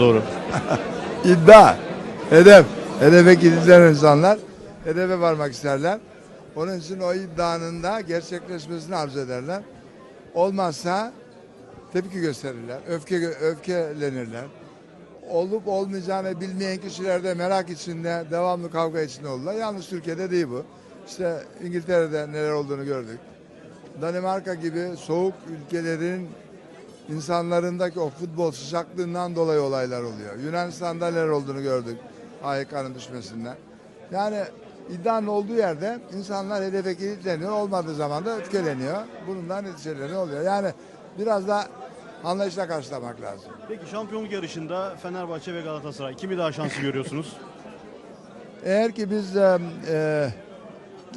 Doğru. İddia, hedef. Hedefe gidecek insanlar hedefe varmak isterler. Onun için o iddianın da gerçekleşmesini arzu ederler. Olmazsa tepki gösterirler, öfke öfkelenirler. Olup olmayacağını bilmeyen kişiler de merak içinde, devamlı kavga içinde olurlar. Yalnız Türkiye'de değil bu. İşte İngiltere'de neler olduğunu gördük. Danimarka gibi soğuk ülkelerin insanlarındaki o futbol sıcaklığından dolayı olaylar oluyor. Yunanistan'da neler olduğunu gördük. AYK'nın düşmesinden. Yani iddianın olduğu yerde insanlar hedefe kilitleniyor. Olmadığı zaman da öfkeleniyor. Bunun da neticeleri oluyor. Yani biraz da anlayışla karşılamak lazım. Peki şampiyonluk yarışında Fenerbahçe ve Galatasaray kimi daha şanslı görüyorsunuz? Eğer ki biz e, e,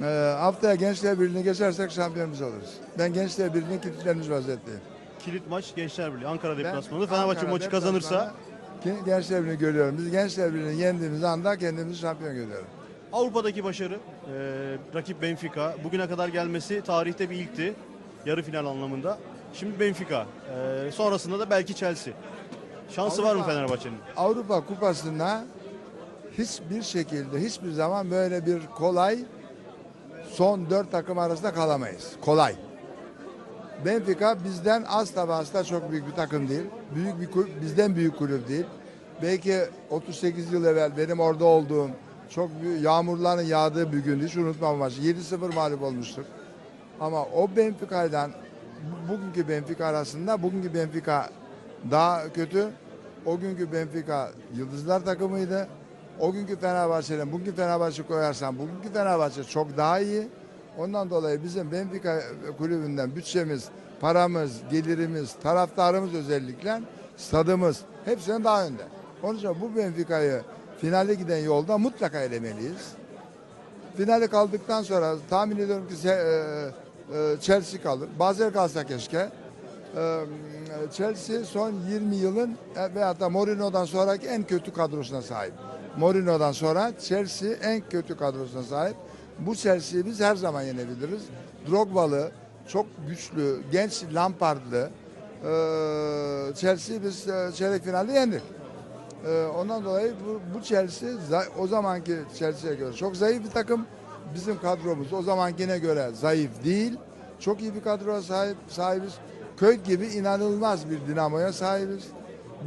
e, haftaya Gençler Birliği'ni geçersek şampiyonumuz oluruz. Ben Gençler Birliği'ni kilitlenmiş vaziyetteyim. Kilit maç Gençler Birliği Ankara deplasmanı. Fenerbahçe Ankara maçı kazanırsa deplasmanı Gençler Birliği'ni görüyorum. Biz Gençler Birliği'ni yendiğimiz anda kendimizi şampiyon görüyorum. Avrupa'daki başarı, e, rakip Benfica. Bugüne kadar gelmesi tarihte bir ilkti. Yarı final anlamında. Şimdi Benfica. E, sonrasında da belki Chelsea. Şansı var mı Avrupa- Fenerbahçe'nin? Avrupa Kupası'nda hiçbir şekilde hiçbir zaman böyle bir kolay son dört takım arasında kalamayız. Kolay. Benfica bizden asla ve asla çok büyük bir takım değil. Büyük bir kulüp, bizden büyük kulüp değil. Belki 38 yıl evvel benim orada olduğum çok büyük yağmurların yağdığı bir gündü. Hiç unutmam maçı. 7-0 mağlup olmuştuk. Ama o Benfica'yla bu- bugünkü Benfica arasında bugünkü Benfica daha kötü. O günkü Benfica Yıldızlar takımıydı. O günkü Fenerbahçe'den bugünkü Fenerbahçe koyarsan bugünkü Fenerbahçe çok daha iyi. Ondan dolayı bizim Benfica kulübünden bütçemiz, paramız, gelirimiz, taraftarımız özellikle stadımız hepsinden daha önde. Onun için bu Benfica'yı finale giden yolda mutlaka elemeliyiz. Finale kaldıktan sonra tahmin ediyorum ki e, e, Chelsea kalır. Basel kalsa keşke. E, Chelsea son 20 yılın e, veyahut da Mourinho'dan sonraki en kötü kadrosuna sahip. Mourinho'dan sonra Chelsea en kötü kadrosuna sahip. Bu Chelsea'yi biz her zaman yenebiliriz. Drogba'lı, çok güçlü, genç Lampard'lı e, Chelsea'yi biz e, çeyrek finalde yendik. Ee, ondan dolayı bu, bu Chelsea o zamanki Chelsea'ye göre çok zayıf bir takım. Bizim kadromuz o zamankine göre zayıf değil. Çok iyi bir kadroya sahip sahibiz. Köyt gibi inanılmaz bir dinamoya sahibiz.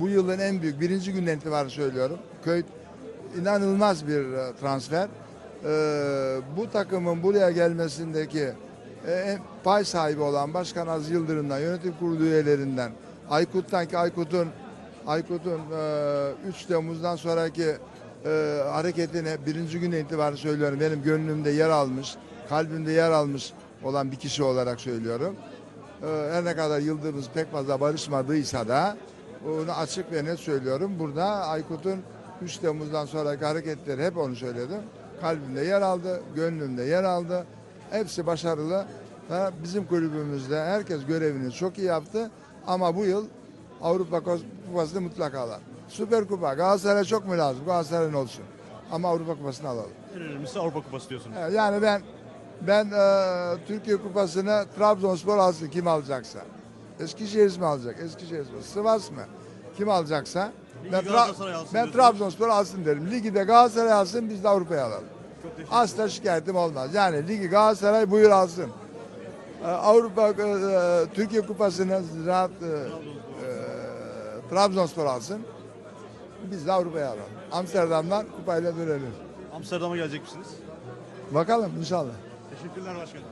Bu yılın en büyük birinci günden itibaren söylüyorum. Köyt inanılmaz bir e, transfer. Ee, bu takımın buraya gelmesindeki e, en- pay sahibi olan Başkan Aziz Yıldırım'dan, yönetim kurulu üyelerinden, Aykut'tan ki Aykut'un Aykut'un e, 3 Temmuz'dan sonraki e, hareketine birinci güne itibaren söylüyorum. Benim gönlümde yer almış, kalbimde yer almış olan bir kişi olarak söylüyorum. E, her ne kadar Yıldırım'ız pek fazla barışmadıysa da onu açık ve net söylüyorum. Burada Aykut'un 3 Temmuz'dan sonraki hareketleri hep onu söyledim. Kalbimde yer aldı, gönlümde yer aldı. Hepsi başarılı. Ve bizim kulübümüzde herkes görevini çok iyi yaptı. Ama bu yıl Avrupa Kupası'nı mutlaka alalım. Süper Kupa Galatasaray'a çok mu lazım? Galatasaray'ın olsun. Ama Avrupa Kupası'nı alalım. En önemlisi Avrupa Kupası diyorsunuz. Evet, Yani ben ben e, Türkiye Kupası'nı Trabzonspor alsın kim alacaksa. Eskişehir mi alacak? Eskişehir mi? Sivas mı? Kim alacaksa ben, Tra- ben. Trabzonspor alsın derim. Ligi de Galatasaray alsın biz de Avrupa'ya alalım. Asla şikayetim olmaz. Yani ligi Galatasaray buyur alsın. Ee, Avrupa e, Türkiye Kupası'nı rahat e, e, Trabzonspor alsın. Biz de Avrupa'ya alalım. Amsterdam'dan kupayla dönelim. Amsterdam'a gelecek misiniz? Bakalım inşallah. Teşekkürler başkanım.